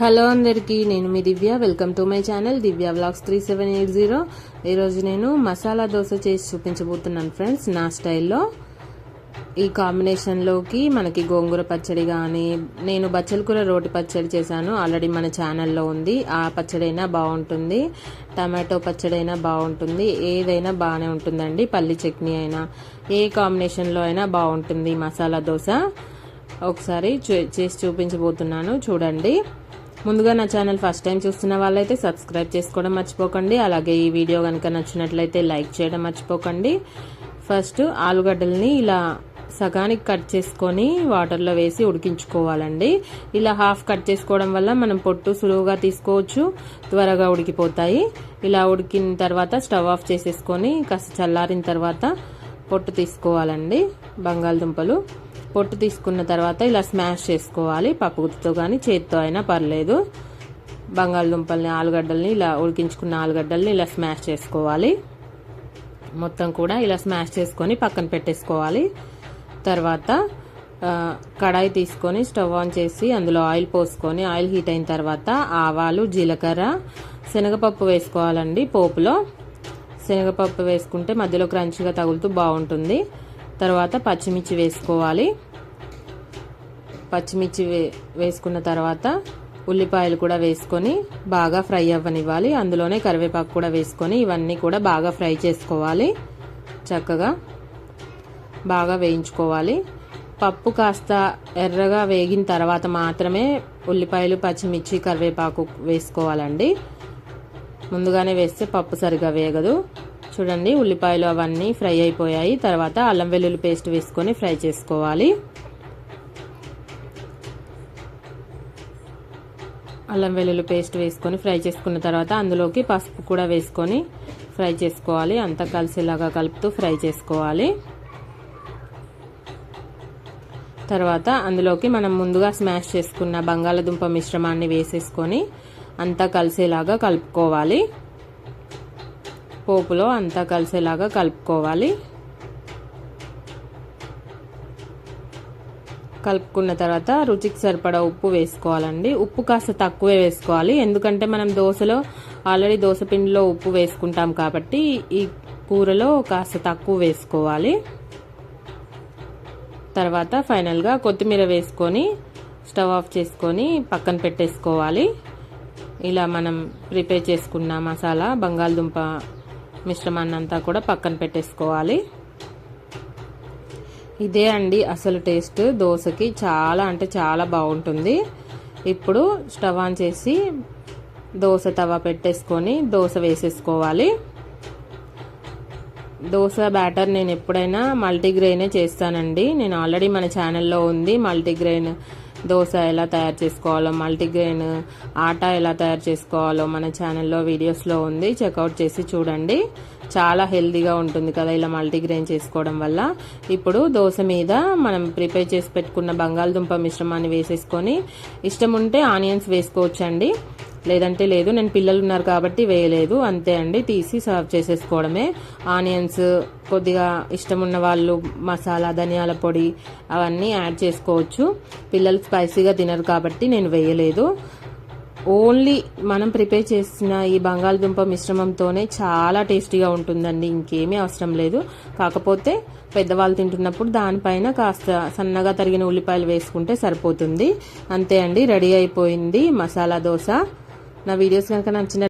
Hello అందరికీ నేను మీ Divya. Welcome to my channel Divya vlogs three seven eight zero. ఈరోజు నేను మసాలా దోశ చేసి చూపించబోతున్నాను ఫ్రెండ్స్ నా స్టైల్లో. ఈ కాంబినేషన్లోకి మనకి గోంగూర పచ్చడి కానీ నేను బచ్చల కూర రోటి పచ్చడి చేశాను ఆల్రెడీ మన ఛానల్లో ఉంది. ఆ పచ్చడి అయినా బాగుంటుంది టమాటో పచ్చడి అయినా బాగుంటుంది ఏదైనా బాగానే ఉంటుందండి పల్లి చట్నీ అయినా. ఏ కాంబినేషన్లో అయినా బాగుంటుంది మసాలా దోశ. ఒకసారి చేసి చూపించబోతున్నాను చూడండి. ముందుగా నా ఛానల్ ఫస్ట్ టైం చూస్తున్న వాళ్ళైతే సబ్స్క్రైబ్ చేసుకోవడం మర్చిపోకండి. అలాగే ఈ వీడియో కనుక నచ్చినట్లయితే లైక్ చేయడం మర్చిపోకండి. ఫస్ట్ ఆలుగడ్డల్ని ఇలా సగానికి కట్ చేసుకొని వాటర్లో వేసి ఉడికించుకోవాలండి. ఇలా హాఫ్ కట్ చేసుకోవడం వల్ల మనం పొట్టు సులువుగా తీసుకోవచ్చు. త్వరగా ఉడికిపోతాయి. ఇలా ఉడికిన తర్వాత స్టవ్ ఆఫ్ చేసేసుకొని కాస్త చల్లారిన తర్వాత పొట్టు తీసుకోవాలండి. బంగాళదుంపలు. పొట్టు తీసుకున్న తర్వాత ఇలా స్మాష్ చేసుకోవాలి. పప్పుతో కానీ చేతితో అయినా పర్లేదు. బంగాళదుంపల్ని ఆలుగడ్డల్ని ఇలా ఉడికించుకున్న ఆలుగడ్డల్ని ఇలా స్మాష్ చేసుకోవాలి. మొత్తం కూడా ఇలా స్మాష్ చేసుకొని పక్కన పెట్టేసుకోవాలి. తర్వాత కడాయి తీసుకొని స్టవ్ ఆన్ చేసి అందులో ఆయిల్ పోసుకొని ఆయిల్ హీట్ అయిన తర్వాత ఆవాలు జీలకర్ర శనగపప్పు వేసుకోవాలండి పోపులో. శనగపప్పు వేసుకుంటే మధ్యలో క్రంచిగా తగులుతూ బాగుంటుంది. తర్వాత పచ్చిమిర్చి వేసుకోవాలి. పచ్చిమిర్చి వేసుకున్న తర్వాత ఉల్లిపాయలు కూడా వేసుకొని బాగా ఫ్రై అవ్వనివ్వాలి. అందులోనే కరివేపాకు కూడా వేసుకొని ఇవన్నీ కూడా బాగా ఫ్రై చేసుకోవాలి. చక్కగా బాగా వేయించుకోవాలి. పప్పు కాస్త ఎర్రగా వేగిన తర్వాత మాత్రమే ఉల్లిపాయలు పచ్చిమిర్చి కరివేపాకు వేసుకోవాలండి. ముందుగానే వేస్తే పప్పు సరిగా వేగదు. చూడండి ఉల్లిపాయలు అవన్నీ ఫ్రై అయిపోయాయి. తర్వాత అల్లం వెల్లుల్లి పేస్ట్ వేసుకొని ఫ్రై చేసుకోవాలి. అల్లం వెల్లుల్లి పేస్ట్ వేసుకొని ఫ్రై చేసుకున్న తర్వాత అందులోకి పసుపు కూడా వేసుకొని ఫ్రై చేసుకోవాలి. అంతా కలిసేలాగా కలుపుతూ ఫ్రై చేసుకోవాలి. తర్వాత అందులోకి మనం ముందుగా స్మాష్ చేసుకున్న బంగాళదుంప మిశ్రమాన్ని వేసేసుకొని అంతా కలిసేలాగా కలుపుకోవాలి. పోపులో అంతా కలిసేలాగా కలుపుకోవాలి. కలుపుకున్న తర్వాత రుచికి సరిపడా ఉప్పు వేసుకోవాలండి. ఉప్పు కాస్త తక్కువే వేసుకోవాలి. ఎందుకంటే మనం దోశలో ఆల్రెడీ దోశ పిండిలో ఉప్పు వేసుకుంటాం కాబట్టి ఈ కూరలో కాస్త తక్కువ వేసుకోవాలి. తర్వాత ఫైనల్గా కొత్తిమీర వేసుకొని స్టవ్ ఆఫ్ చేసుకొని పక్కన పెట్టేసుకోవాలి. ఇలా మనం ప్రిపేర్ చేసుకున్న మసాలా బంగాళదుంప మిశ్రమాన్ని అంతా కూడా పక్కన పెట్టేసుకోవాలి. ఇదే అండి అసలు టేస్ట్. దోశకి చాలా అంటే చాలా బాగుంటుంది. ఇప్పుడు స్టవ్ ఆన్ చేసి దోశ తవా పెట్టేసుకొని దోశ వేసేసుకోవాలి. దోశ బ్యాటర్ నేను ఎప్పుడైనా మల్టీగ్రెయినే చేస్తానండి. నేను ఆల్రెడీ మన ఛానల్లో ఉంది మల్టీగ్రెయిన్ దోశ ఎలా తయారు చేసుకోవాలో మల్టీగ్రెయిన్ ఆటా ఎలా తయారు చేసుకోవాలో మన ఛానల్లో వీడియోస్లో ఉంది. చెక్అవుట్ చేసి చూడండి. చాలా హెల్దీగా ఉంటుంది కదా ఇలా మల్టీగ్రెయిన్ చేసుకోవడం వల్ల. ఇప్పుడు దోశ మీద మనం ప్రిపేర్ చేసి పెట్టుకున్న బంగాళదుంప మిశ్రమాన్ని వేసేసుకొని ఇష్టం ఉంటే ఆనియన్స్ వేసుకోవచ్చండి. లేదంటే లేదు నేను పిల్లలు ఉన్నారు కాబట్టి వేయలేదు. అంతే అండి తీసి సర్వ్ చేసేసుకోవడమే. ఆనియన్స్ కొద్దిగా ఇష్టం ఉన్న వాళ్ళు మసాలా ధనియాల పొడి అవన్నీ యాడ్ చేసుకోవచ్చు. పిల్లలు స్పైసీగా తినరు కాబట్టి నేను వేయలేదు. ఓన్లీ మనం ప్రిపేర్ చేసిన ఈ బంగాళదుంప మిశ్రమంతోనే చాలా టేస్టీగా ఉంటుందండి ఇంకేమీ అవసరం లేదు. కాకపోతే పెద్దవాళ్ళు తింటున్నప్పుడు దానిపైన కాస్త సన్నగా తరిగిన ఉల్లిపాయలు వేసుకుంటే సరిపోతుంది. అంతే అండి రెడీ అయిపోయింది మసాలా దోశ. నా వీడియోస్ కనుక నచ్చిన